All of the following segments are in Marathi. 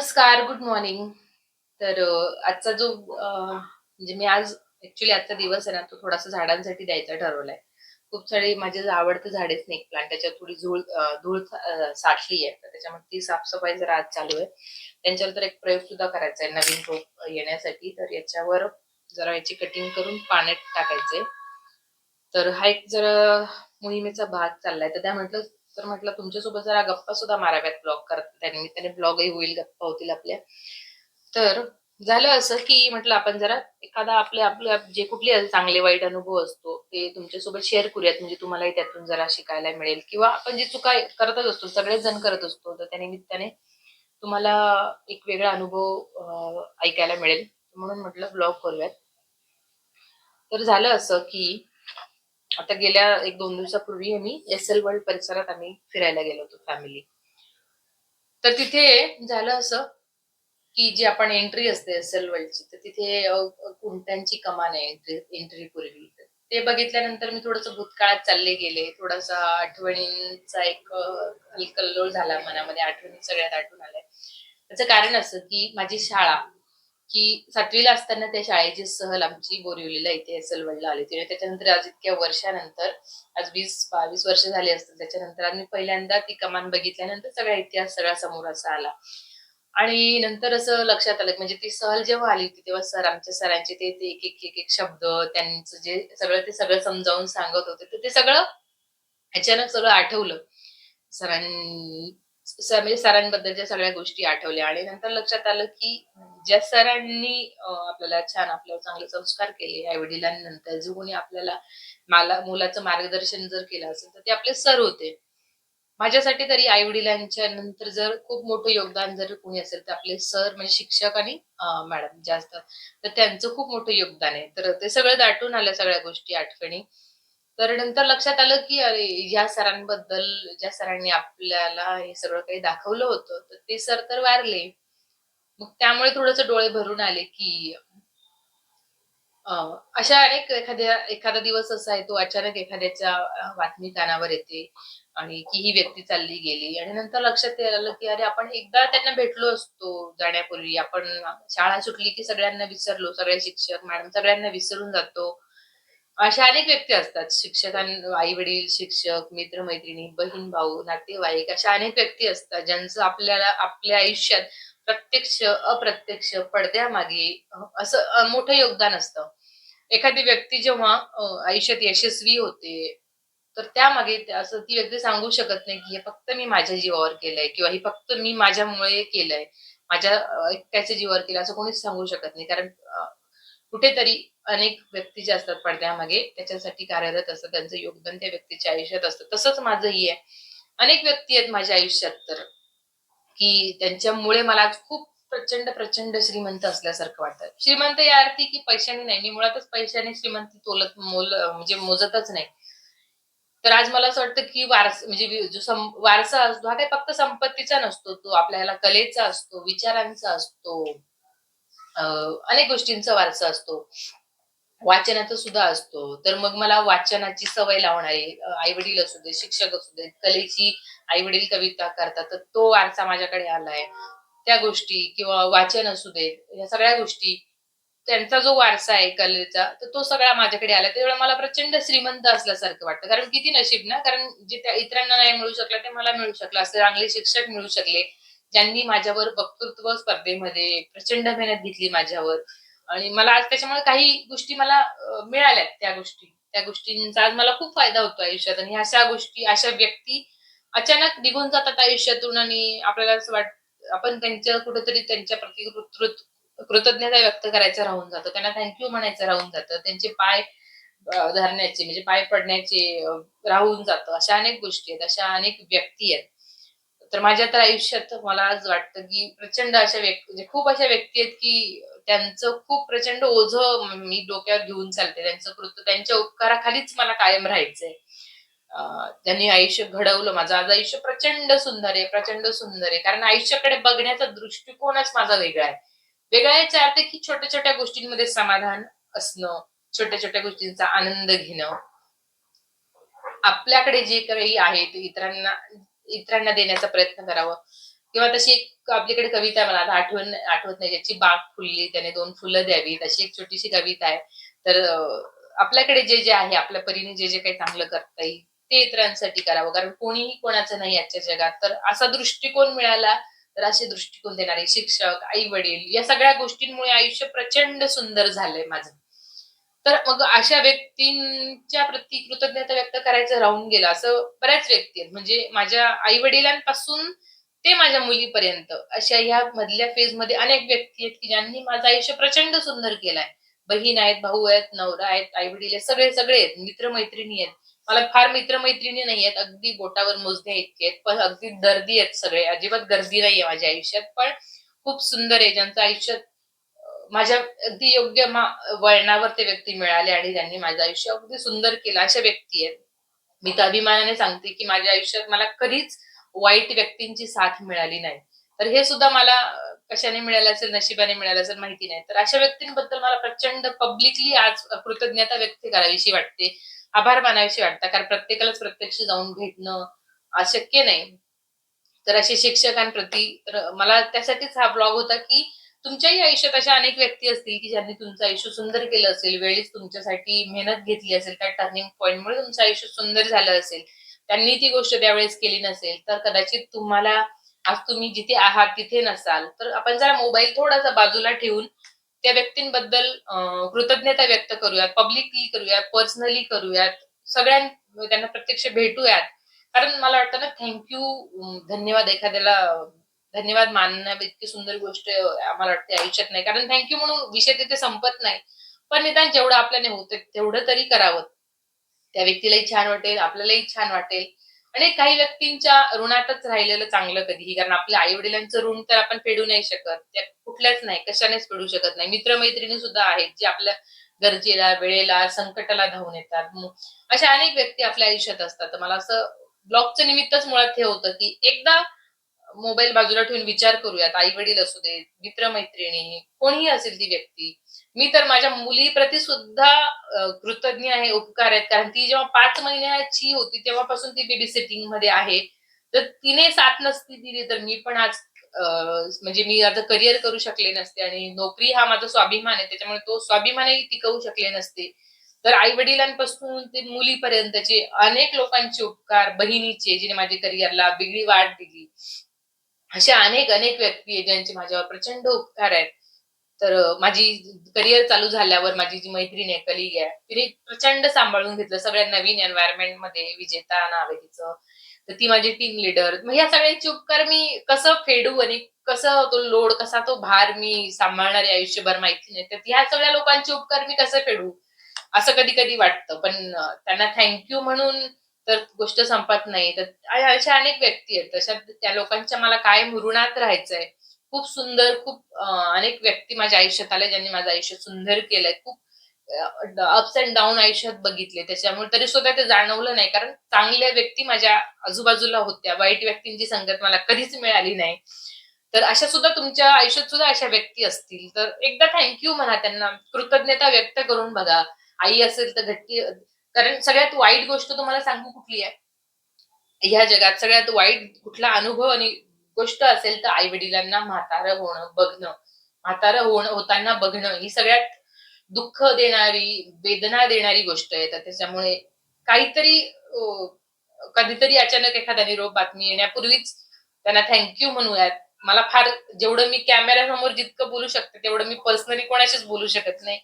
नमस्कार, गुड मॉर्निंग. तर आजचा जो म्हणजे मी आज ऍक्च्युली आजचा दिवस आहे ना, तो थोडासा झाडांसाठी द्यायचा ठरवलाय. खूप सारे माझे आवडते झाडे स्नेक प्लांट. त्याच्यात थोडी धूळ धूळ साठली आहे. तर त्याच्यामध्ये ती साफसफाई जरा आज चालू आहे. त्यांच्यावर तर एक प्रयोग सुद्धा करायचा आहे नवीन रोप येण्यासाठी. तर याच्यावर जरा याची कटिंग करून पाण्यात टाकायचंय. तर हा एक जरा मोहिमेचा भाग चाललाय. तर त्या म्हटलं तर म्हटलं तुमच्यासोबत जरा गप्पा सुद्धा माराव्यात ब्लॉग करत त्यानिमित्ताने ब्लॉगही होईल, गप्पा होतील आपल्या. तर झालं असं, की म्हटलं आपण जरा एखादा आपले आपले जे कुठले चांगले वाईट अनुभव असतो, ते तुमच्यासोबत शेअर करूयात. म्हणजे तुम्हालाही त्यातून जरा शिकायला मिळेल किंवा आपण जे चुका करतच असतो, सगळेच जण करत असतो. तर त्या निमित्ताने तुम्हाला एक वेगळा अनुभव ऐकायला मिळेल. म्हणून म्हटलं ब्लॉग करूयात. तर झालं असं, की आता गेल्या 1-2 दिवसापूर्वी आम्ही एस-एल वर्ल्ड परिसरात आम्ही फिरायला गेलो होतो फॅमिली. तर तिथे झालं असं, की जी आपण एंट्री असते एस-एल वर्ल्डची, तर तिथे कुंट्यांची कमान आहे एंट्री एंट्रीपूर्वी. ते बघितल्यानंतर मी थोडंसं भूतकाळात चालले गेले. थोडासा आठवणींचा एक अ, कल्लोळ झाला मनामध्ये. आठवणी सगळ्यात आठवण आलाय त्याचं कारण असं, की माझी शाळा की सातवीला असताना त्या शाळेची सहल आमची बोरिवलीला इथे वडिला आली होती त्याच्यानंतर आज इतक्या वर्षानंतर आज 20-22 वर्ष झाली असतात त्याच्यानंतर आम्ही पहिल्यांदा ती कमान बघितल्यानंतर सगळा इतिहास सगळा समोर असा आला. आणि नंतर असं लक्षात आलं, म्हणजे ती सहल जेव्हा आली होती, तेव्हा सर आमच्या सरांचे ते एक, एक, एक, एक शब्द त्यांचं जे सगळं ते सगळं समजावून सांगत होते. तर ते सगळं अचानक सगळं आठवलं. सरांनी म्हणजे सरांबद्दलच्या सगळ्या गोष्टी आठवल्या आणि नंतर लक्षात आलं, की ज्या सरांनी आपल्याला छान आपल्यावर चांगले संस्कार केले, आई-वडिलांनंतर जो कोणी आपल्याला मला मुलाचं मार्गदर्शन जर केलं असेल, तर ते आपले सर होते. माझ्यासाठी तरी आई-वडिलांच्या नंतर जर खूप मोठं योगदान जर कोणी असेल, तर आपले सर म्हणजे शिक्षक आणि मॅडम जास्त तर त्यांचं खूप मोठं योगदान आहे. तर ते सगळं दाटून आल्या सगळ्या गोष्टी, आठवणी. तर नंतर लक्षात आलं, की अरे, ज्या सरांबद्दल ज्या सरांनी आपल्याला हे सगळं काही दाखवलं होतं, तर ते सर तर वारले. मग त्यामुळे थोडंसं डोळे भरून आले, की अशा अनेक एखाद्या एखादा दिवस असा येतो अचानक एखाद्याच्या बातमी कानावर येते आणि की ही व्यक्ती चालली गेली आणि नंतर लक्षात आलं, की अरे आपण एकदा त्यांना भेटलो असतो जाण्यापूर्वी. आपण शाळा सुटली, की सगळ्यांना विसरलो. सगळे शिक्षक, मॅडम सगळ्यांना विसरून जातो. अशा अनेक व्यक्ती असतात. शिक्षकां आई-वडील, शिक्षक, मित्र-मैत्रिणी, बहीण-भाऊ, नातेवाईक अशा अनेक व्यक्ती असतात, ज्यांचं आपल्याला आपल्या आयुष्यात प्रत्यक्ष, अप्रत्यक्ष पडद्यामागे असं मोठं योगदान असतं. एखादी व्यक्ती जेव्हा आयुष्यात यशस्वी होते, तर त्यामागे असं ती व्यक्ती सांगू शकत नाही, की हे फक्त मी माझ्या जीवावर केलंय किंवा हे फक्त मी माझ्यामुळे केलंय. माझ्या एकट्याच्या जीवावर केलं असं कोणीच सांगू शकत नाही. कारण कुठेतरी अनेक व्यक्ती ज्या असतात पडद्यामागे त्याच्यासाठी कार्यरत असतात. त्यांचं योगदान त्या व्यक्तीच्या आयुष्यात असतं. तसंच माझंही आहे. अनेक व्यक्ती आहेत माझ्या आयुष्यात तर, की त्यांच्यामुळे मला आज खूप प्रचंड, प्रचंड श्रीमंत असल्यासारखं वाटतं. श्रीमंत या अर्थी, की पैशाने नाही. मी मुळातच पैशाने श्रीमंती तोलत मोल म्हणजे मोजतच नाही. तर आज मला असं वाटतं, की वारस म्हणजे जो सं वारसा असतो, हा काही फक्त संपत्तीचा नसतो. तो आपल्याला कलेचा असतो, विचारांचा असतो. अनेक गोष्टींचा वारसा असतो. वाचनाचा सुद्धा असतो. तर मग मला वाचनाची सवय लावणारे आई-वडील असू दे, शिक्षक असू दे कलेची आई-वडील कविता करतात, तर तो वारसा माझ्याकडे आलाय. त्या गोष्टी किंवा वाचन असू दे या सगळ्या गोष्टी त्यांचा जो वारसा आहे कलेचा, तर तो सगळा माझ्याकडे आला. त्यावेळेला मला प्रचंड श्रीमंत असल्यासारखं वाटतं. कारण किती नशीब ना, कारण जे त्या इतरांना नाही मिळू शकलं, ते मला मिळू शकलं. असे चांगले शिक्षक मिळू शकले, ज्यांनी माझ्यावर वक्तृत्व स्पर्धेमध्ये प्रचंड मेहनत घेतली माझ्यावर आणि मला आज त्याच्यामुळे काही गोष्टी मला मिळाल्यात त्या गोष्टी. त्या गोष्टींचा आज मला खूप फायदा होतो आयुष्यात आणि अशा गोष्टी, अशा व्यक्ती अचानक निघून जातात आयुष्यातून आणि आपल्याला असं वाटतं आपण त्यांच्या कुठेतरी त्यांच्या प्रति कृत कृतज्ञता व्यक्त करायचं राहून जातं. त्यांना थँक म्हणायचं राहून जातं. त्यांचे पाय धरण्याचे म्हणजे पाय पडण्याचे राहून जातं. अशा अनेक गोष्टी आहेत. अशा अनेक व्यक्ती आहेत. तर माझ्या तर आयुष्यात मला आज वाटतं, की प्रचंड अशा व्यक्ती म्हणजे खूप अशा व्यक्ती आहेत, की त्यांचं खूप प्रचंड ओझ मी डोक्यावर घेऊन चालते. त्यांचं कृत्य त्यांच्या उपकाराखालीच मला कायम राहायचंय. त्यांनी आयुष्य घडवलं माझं. आज आयुष्य प्रचंड सुंदर आहे, प्रचंड सुंदर आहे. कारण आयुष्याकडे बघण्याचा दृष्टिकोनच माझा वेगळा आहे. वेगळा याचा अर्थ की छोट्या-छोट्या गोष्टींमध्ये समाधान असणं, छोट्या-छोट्या गोष्टींचा आनंद घेणं. आपल्याकडे जे काही आहे ते इतरांना इतरांना देण्याचा प्रयत्न करावा. किंवा तशी एक आपल्याकडे कविता मला आता आठवण आठवत नाही ज्याची बाग फुलली त्याने दोन फुलं द्यावी तशी एक छोटीशी कविता आहे. तर आपल्याकडे जे जे आहे आपल्या परीने जे जे काही चांगलं करता येईल ते इतरांसाठी करावं. कारण कोणीही कोणाचं नाही आजच्या जगात. तर असा दृष्टिकोन मिळाला तर असे दृष्टिकोन देणारे शिक्षक आई वडील या सगळ्या गोष्टींमुळे आयुष्य प्रचंड सुंदर झालंय माझं. तर मग अशा व्यक्तींच्या प्रती कृतज्ञता व्यक्त करायचं राहून गेलं असं बऱ्याच व्यक्ती आहेत. म्हणजे माझ्या आई वडिलांपासून ते माझ्या मुलीपर्यंत अशा ह्या मधल्या फेजमध्ये अनेक व्यक्ती आहेत की ज्यांनी माझं आयुष्य प्रचंड सुंदर केलंय. बहीण आहेत भाऊ आहेत नवरा आहेत आई वडील आहेत सगळे सगळे आहेत मित्रमैत्रिणी आहेत. मला फार मित्रमैत्रिणी नाही आहेत अगदी बोटावर मोजण्या इतके आहेत पण अगदी दर्दी आहेत सगळे. अजिबात गर्दी नाहीये माझ्या आयुष्यात पण खूप सुंदर आहे. ज्यांचं आयुष्य माझ्या अगदी योग्य मा- वळणावर ते व्यक्ती मिळाले आणि त्यांनी माझं आयुष्य अगदी सुंदर केलं. अशा व्यक्ती आहेत. मी तर अभिमानाने सांगते की माझ्या आयुष्यात मला कधीच वाईट व्यक्तींची साथ मिळाली नाही. तर हे सुद्धा मला कशाने मिळालं असेल नशिबाने मिळालं असेल माहिती नाही. तर अशा व्यक्तींबद्दल मला प्रचंड पब्लिकली आज कृतज्ञता व्यक्त करावीशी वाटते. आभार मानाविषयी वाटतं. कारण प्रत्येकालाच प्रत्यक्ष जाऊन भेटणं अशक्य नाही. तर असे शिक्षकांप्रती तर मला त्यासाठीच हा ब्लॉग होता की तुमच्याही आयुष्यात अशा अनेक व्यक्ती असतील की ज्यांनी तुमचं आयुष्य सुंदर केलं असेल वेळीच तुमच्यासाठी मेहनत घेतली असेल त्या टर्निंग पॉईंटमुळे तुमचं आयुष्य सुंदर झालं असेल त्यांनी ती गोष्ट त्यावेळेस केली नसेल तर कदाचित तुम्हाला आज तुम्ही जिथे आहात तिथे नसाल. तर आपण जरा मोबाईल थोडासा बाजूला ठेवून त्या व्यक्तींबद्दल कृतज्ञता व्यक्त करूयात पब्लिकली करूयात पर्सनली करूयात सगळ्यां त्यांना प्रत्यक्ष भेटूयात. कारण मला वाटतं ना थँक्यू धन्यवाद एखाद्याला धन्यवाद मानण्या इतकी सुंदर गोष्ट आम्हाला वाटते आयुष्यात नाही. कारण थँक्यू म्हणून विषय तिथे संपत नाही. पण निदान जेवढं आपल्याने होतं तेवढं तरी करावं. त्या व्यक्तीलाही छान वाटेल आपल्यालाही छान वाटेल. आणि काही व्यक्तींच्या ऋणातच राहिलेलं चांगलं कधीही. कारण आपल्या आई वडिलांचं ऋण तर आपण फेडू नाही शकत. त्या कुठल्याच नाही कशानेच फेडू शकत नाही. मित्रमैत्रिणी सुद्धा आहेत जे आपल्या गरजेला वेळेला संकटाला धावून येतात. अशा अनेक व्यक्ती आपल्या आयुष्यात असतात. मला असं ब्लॉगचं निमित्तच मुळात हे होतं की एकदा मोबाईल बाजूला ठेवून विचार करूयात आई वडील असू देत मित्रमैत्रिणी कोणीही असेल ती व्यक्ती. मी तर माझ्या मुलीप्रती सुद्धा कृतज्ञ आहे उपकार आहेत. कारण ती जेव्हा पाच महिन्याची होती तेव्हापासून ती बेबी सिटिंगमध्ये आहे. तर तिने साथ नसती दिली तर मी पण आज म्हणजे मी आता करिअर करू शकले नसते आणि नोकरी हा माझा स्वाभिमान आहे. त्याच्यामुळे तो स्वाभिमानही टिकवू शकले नसते. तर आई वडिलांपासून ते मुलीपर्यंतचे अनेक लोकांचे उपकार बहिणीचे जिने माझ्या करिअरला वेगळी वाट दिली. अशा अनेक अनेक व्यक्ती आहेत ज्यांचे माझ्यावर प्रचंड उपकार आहेत. तर माझी करिअर चालू झाल्यावर माझी जी मैत्रीण आहे कलिग आहे तिने प्रचंड सांभाळून घेतलं. सगळ्या नवीन एन्व्हायरमेंटमध्ये विजेता नाव आहे तिचं तर ती माझी टीम लीडर मग या सगळ्यांचे उपकार मी कसं फेडू आणि कसं तो लोड कसा तो भार मी सांभाळणारे आयुष्यभर माहिती नाही. तर ह्या सगळ्या लोकांचे उपकार मी कसं फेडू? असं कधी कधी वाटतं. पण त्यांना थँक्यू म्हणून तर गोष्ट संपत नाही. तर अशा अनेक व्यक्ती आहेत. तशा त्या लोकांच्या मला काय मुरुणात राहायचंय खूप सुंदर खूप अनेक व्यक्ती माझ्या आयुष्यात आल्या ज्यांनी माझं आयुष्य सुंदर केलंय. खूप अप्स अँड डाऊन आयुष्यात बघितले. त्याच्यामुळे तरी सुद्धा ते जाणवलं नाही. कारण चांगल्या व्यक्ती माझ्या आजूबाजूला होत्या. वाईट व्यक्तींची संगत मला कधीच मिळाली नाही. तर अशा सुद्धा तुमच्या आयुष्यात सुद्धा अशा व्यक्ती असतील. तर एकदा थँक्यू म्हणा त्यांना. कृतज्ञता व्यक्त करून बघा. आई असेल तर घट्टी कारण सगळ्यात वाईट गोष्ट तुम्हाला सांगू कुठली आहे? ह्या जगात सगळ्यात वाईट कुठला अनुभव आणि गोष्ट असेल तर आई वडिलांना म्हातारं होणं बघणं. म्हातारं होणं होताना बघणं ही सगळ्यात दुःख देणारी वेदना देणारी गोष्ट आहे. तर त्याच्यामुळे काहीतरी कधीतरी अचानक एखादा निरोप बातमी येण्यापूर्वीच त्यांना थँक्यू म्हणूयात. मला फार जेवढं मी कॅमेऱ्यासमोर जितकं बोलू शकते तेवढं मी पर्सनली कोणाशीच बोलू शकत नाही.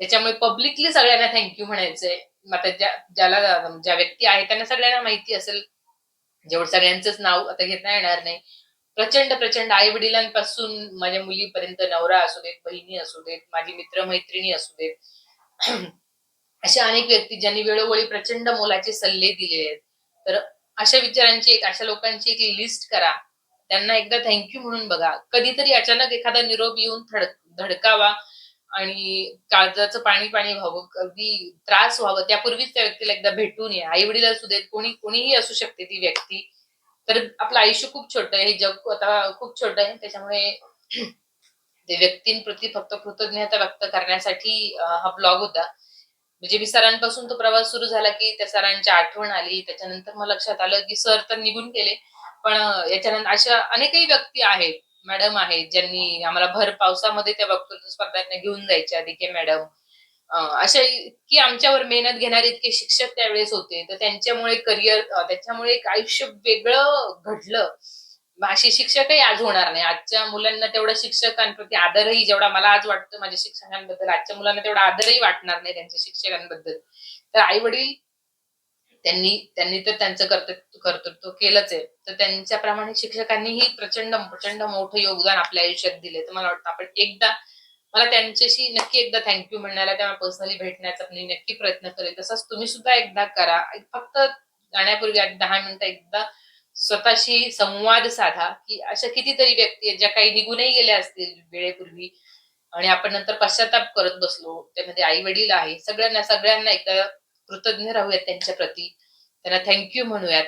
त्याच्यामुळे पब्लिकली सगळ्यांना थँक्यू म्हणायचंय. आता ज्या ज्याला ज्या व्यक्ती आहेत त्यांना सगळ्यांना माहिती असेल. जेवढं सगळ्यांचंच नाव आता घेता येणार नाही. प्रचंड प्रचंड आई वडिलांपासून माझ्या मुलीपर्यंत नवरा असू देत बहिणी असू देत माझी मित्रमैत्रिणी असू देत. अशा अनेक व्यक्ती ज्यांनी वेळोवेळी प्रचंड मोलाचे सल्ले दिले आहेत. तर अशा विचारांची एक अशा लोकांची एक लिस्ट करा. त्यांना एकदा थँक्यू म्हणून बघा. कधीतरी अचानक एखादा निरोप येऊन थड- धडकावा. आणि काळजाचं पाणी पाणी व्हावं अगदी त्रास व्हावं. त्यापूर्वीच त्या व्यक्तीला एकदा भेटून या. आई वडील असू देत कोणी कोणीही असू शकते ती व्यक्ती. तर आपलं आयुष्य खूप छोटं आहे. हे जग आता खूप छोटं आहे. त्याच्यामुळे ते व्यक्तींप्रती फक्त कृतज्ञता व्यक्त करण्यासाठी हा ब्लॉग होता. म्हणजे मी सरांपासून तो प्रवास सुरू झाला की त्या सरांची आठवण आली. त्याच्यानंतर मला लक्षात आलं की सर तर निघून गेले. पण याच्यानंतर अशा अनेकही व्यक्ती आहेत. मॅडम आहेत ज्यांनी आम्हाला भर पावसामध्ये त्या वक्तृत्व स्पर्धांना घेऊन जायच्या दिके मॅडम. अशा इतकी आमच्यावर मेहनत घेणारे इतके शिक्षक त्यावेळेस होते. तर त्यांच्यामुळे करिअर त्याच्यामुळे एक आयुष्य वेगळं घडलं. अशी शिक्षकही आज होणार नाही. आजच्या मुलांना तेवढा शिक्षकांप्रती आदरही जेवढा मला आज वाटतं माझ्या शिक्षकांबद्दल आजच्या मुलांना तेवढा आदरही वाटणार नाही त्यांच्या शिक्षकांबद्दल. तर आई वडील त्यांनी त्यांनी तर त्यांचं कर्तृत्व कर्तृत्व केलंच आहे. तर त्यांच्याप्रमाणे शिक्षकांनीही प्रचंड प्रचंड मोठं योगदान आपल्या आयुष्यात दिले तर मला वाटतं आपण एकदा मला त्यांच्याशी नक्की एकदा थँक्यू म्हणायला तेव्हा पर्सनली भेटण्याचा मी नक्की प्रयत्न करेल तसंच तुम्ही सुद्धा एकदा करा. फक्त जाण्यापूर्वी दहा मिनिटं एकदा स्वतःशी संवाद साधा की अशा कितीतरी व्यक्ती आहेत ज्या काही निघूनही गेल्या असतील वेळेपूर्वी आणि आपण नंतर पश्चाताप करत बसलो त्यामध्ये आई वडील आहे सगळ्यांना सगळ्यांना एकदा कृतज्ञ राहूयात त्यांच्या प्रती. त्यांना थँक्यू म्हणूयात.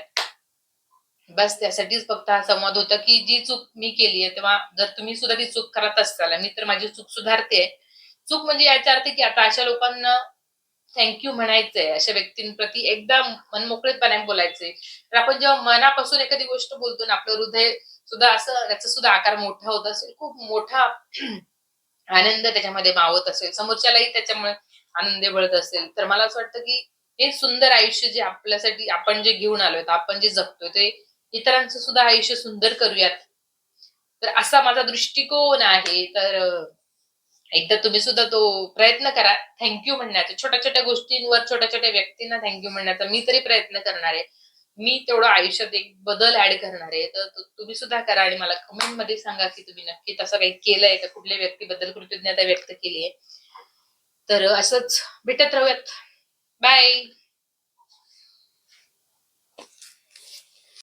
बस त्यासाठीच फक्त हा संवाद होता की जी चूक मी केली आहे तेव्हा जर तुम्ही सुद्धा ती चूक करत असाल मी तर माझी चूक सुधारते. चूक म्हणजे याचा अर्थ की आता अशा लोकांना थँक्यू म्हणायचंय अशा व्यक्तींप्रती एकदा मनमोकळेपणाने बोलायचंय. तर आपण जेव्हा मनापासून एखादी गोष्ट बोलतो ना आपलं हृदय सुद्धा असं त्याचा सुद्धा आकार मोठा होत असेल खूप मोठा आनंद त्याच्यामध्ये मावत असेल. समोरच्यालाही त्याच्यामुळे आनंद बळत असेल. तर मला असं वाटतं की हे सुंदर आयुष्य जे आपल्यासाठी आपण जे घेऊन आलोय आपण जे जगतोय ते इतरांचं सुद्धा आयुष्य सुंदर करूयात. तर असा माझा दृष्टिकोन आहे. तर एकदा तुम्ही सुद्धा तो प्रयत्न करा. थँक्यू म्हणण्याचा. छोट्या छोट्या गोष्टींवर छोट्या छोट्या व्यक्तींना थँक्यू म्हणण्याचा मी तरी प्रयत्न करणार आहे. मी तेवढं आयुष्यात एक बदल ऍड करणार आहे. तर तुम्ही सुद्धा करा आणि मला कमेंटमध्ये सांगा की तुम्ही नक्की तसं काही केलंय का? कुठल्या व्यक्तीबद्दल कृतज्ञता व्यक्त केली आहे तर असंच भेटत राहूयात. बाय